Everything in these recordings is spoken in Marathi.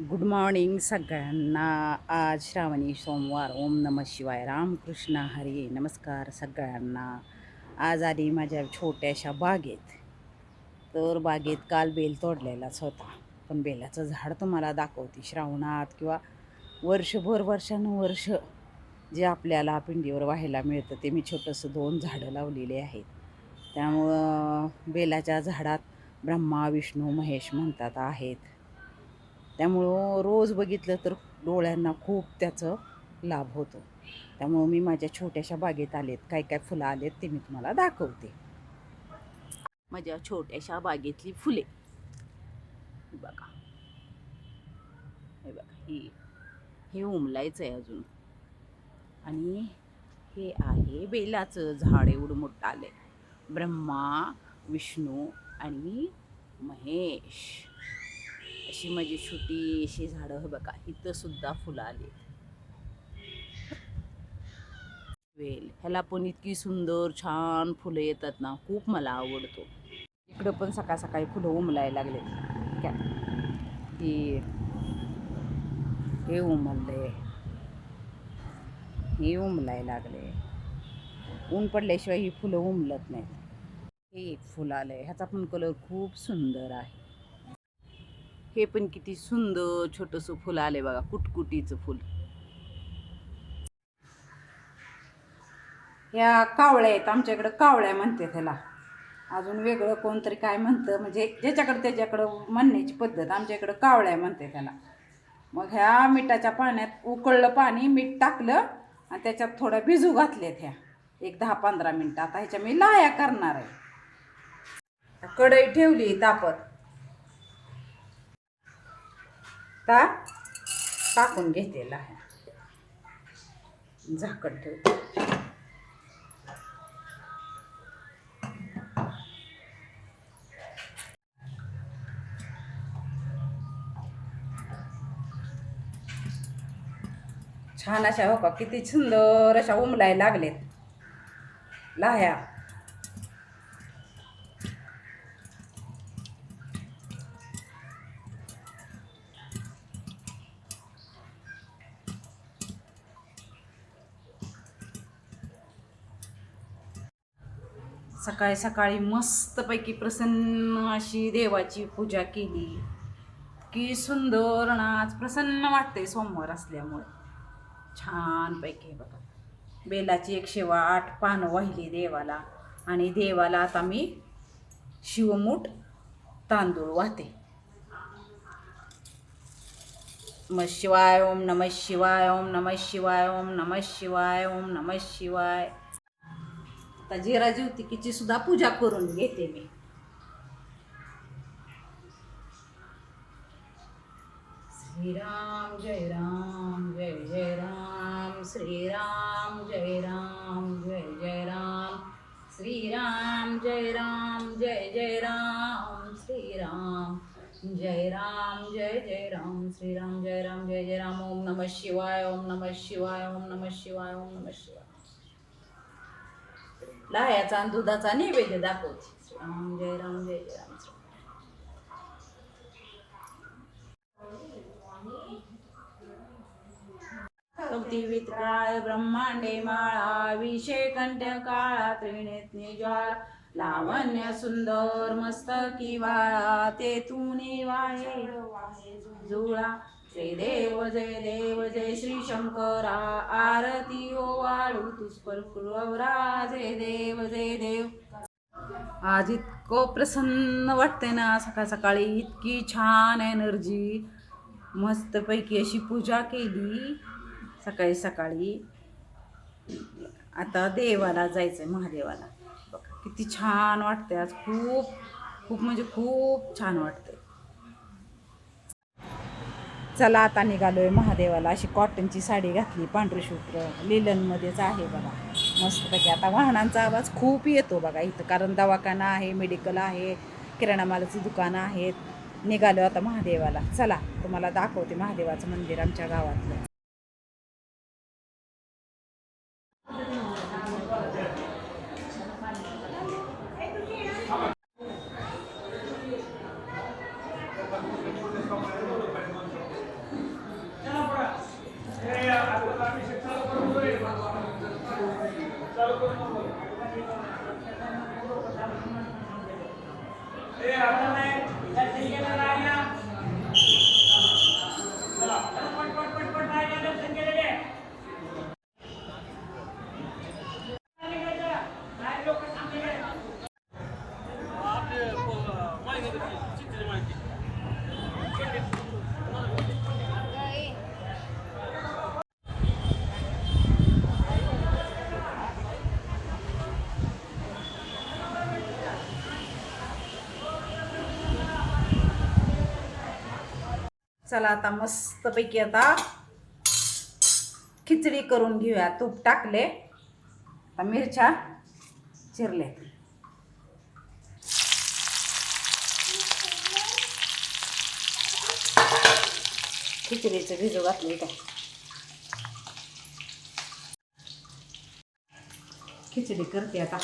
गुड मॉर्निंग सगळ्यांना. आज श्रावणी सोमवार ओम नम शिवाय. रामकृष्ण हरी. नमस्कार सगळ्यांना. आज आली माझ्या छोट्याशा बागेत. तर बागेत काल बेल तोडलेलाच होता. पण बेलाचं झाड तुम्हाला दाखवते. श्रावणात किंवा वर्षभर वर्षानुवर्ष जे आपल्याला पिंडीवर व्हायला मिळतं ते मी छोटंसं दोन झाडं लावलेली आहेत. त्यामुळं बेलाच्या झाडात ब्रह्मा विष्णू महेश म्हणतात आहेत. त्यामुळं रोज बघितलं तर डोळ्यांना खूप त्याचं लाभ होतो. त्यामुळं मी माझ्या छोट्याशा बागेत आलेत. काय काय फुलं आलेत ते मी तुम्हाला दाखवते. माझ्या छोट्याशा बागेतली फुले. बघा. हे बघा ही हे उमलायचं आहे अजून. आणि हे आहे बेलाचं झाड एवढं मोठं आहे ब्रह्मा विष्णू आणि महेश. अशी माझी छोटी अशी झाडं हे बघा इथं सुद्धा फुलं आली. वेल. ह्याला पण इतकी सुंदर छान फुलं येतात ना खूप मला आवडतो. इकडं पण सकाळ सकाळी फुलं उमलायला लागले. काय हे. हे उमलले हे उमलाय लागले. ऊन पडल्याशिवाय ही फुलं उमलत नाहीत. हे एक फुल आलंय. ह्याचा पण कलर खूप सुंदर आहे. हे पण किती सुंदर छोटंसं फुल आले बघा कुटकुटीचं फुल. या कावळ्या आहेत आमच्याकडं कावळ्या म्हणते त्याला. अजून वेगळं कोणतरी काय म्हणतं म्हणजे ज्याच्याकडं त्याच्याकडं म्हणण्याची पद्धत आमच्याकडं कावळ्या म्हणते त्याला. मग ह्या मिठाच्या पाण्यात उकळलं पाणी मीठ टाकलं आणि त्याच्यात थोडं भिजू घातलेत ह्या. एक दहा पंधरा मिनटं. आता ह्याच्या मी लाया करणार आहे. कढई ठेवली तापत. ता टाकून घेतलेला आहे. झाकण ठेवते. छान अशा हो का किती सुंदर अशा उमलाय लागलेत. लाह्या. सकाळी सकाळी मस्तपैकी प्रसन्न अशी देवाची पूजा केली. की सुंदर आणि आज प्रसन्न वाटते सोमवार असल्यामुळे. छानपैकी हे बघा. बेलाची एकशे आठ पानं वाहिली देवाला. आणि देवाला आता मी शिवमूठ तांदूळ वाहते. म शिवाय ओम नमः शिवाय ओम नमः शिवाय ओम नमः शिवाय ओम नमः शिवाय. आता जिरा ज्योतिकीची सुद्धा पूजा करून घेते मी श्रीराम जय राम जय जय राम श्रीराम जय राम जय जय राम श्रीराम जय राम जय जय राम श्रीराम जय राम जय जय राम श्रीराम जय राम जय जय राम ओम नमः शिवाय ओम नमः शिवाय ओम नमः शिवाय ओम नमः शिवाय लाह्याचा आणि दुधाचा नैवेद्य दाखवते. राम जय राम जय जय राम श्रीराम कौतिवित काळ ब्रह्मांडे माळा विषय कंठ काळा त्रिणेत ज्वाळा लावण्य सुंदर मस्तकी वाळा ते तुनी वाहे जुळा श्री देव जय देव जय श्री शंकरा आरती ओ वाळू तुस्पर कुरवरा जय देव जय देव. आज इतकं प्रसन्न वाटते ना सकाळ सकाळी इतकी छान एनर्जी मस्तपैकी अशी पूजा केली. सकाळी सकाळी आता देवाला जायचं आहे महादेवाला किती छान वाटते आज. खूप खूप म्हणजे खूप छान वाटते चला आता निघालोय महादेवाला. अशी कॉटनची साडी घातली पांढरीशूत्र. लिलनमध्येच आहे बघा. मस्तपैकी. आता वाहनांचा आवाज खूप येतो बघा इथं. कारण दवाखाना आहे मेडिकल आहे किराणा मालाची दुकानं आहेत. निघालो आता महादेवाला. चला तुम्हाला दाखवते महादेवाचं मंदिर आमच्या गावातलं. चला आता मस्तपैकी आता खिचडी करून घेऊया. तूप टाकले. आता मिरच्या चिरले खिचडीचं भिजू घातले काय खिचडी करते आता.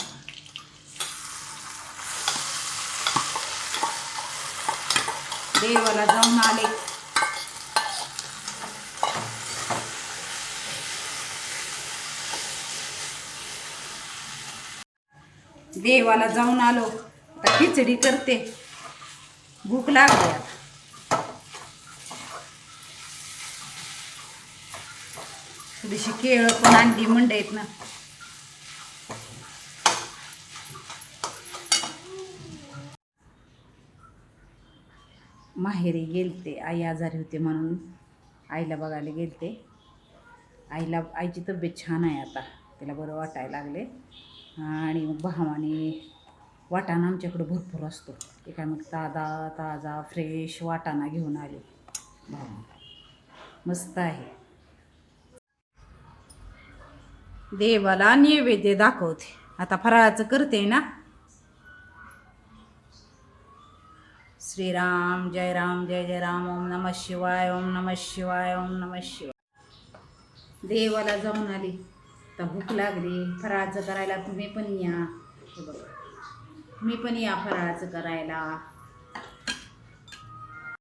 देवाला जाऊन आले. देवाला जाऊन आलो. आता खिचडी करते. भूक लागली आता. थोडीशी केळं पण आणली मंडईत ना माहेरी गेलते. आई आजारी होते म्हणून आईला बघायला गेलते. आईला आईची तब्येत छान आहे आता. तिला बरं वाटायला लागले. आणि मग भावाने वाटाणा आमच्याकडं भरपूर असतो. ते काय मग ताजा ताजा फ्रेश वाटाणा घेऊन आले. मस्त आहे. देवाला नैवेद्य दाखवते. आता फराळाचं करते ना? श्रीराम जय राम जय जय राम ओम नमः शिवाय ओम नमः शिवाय ओम नमः शिवाय. देवाला जाऊन आली. आता भूक लागली फराळाचं करायला तुम्ही पण या. हे बघा. तुम्ही पण या फराळाचं करायला.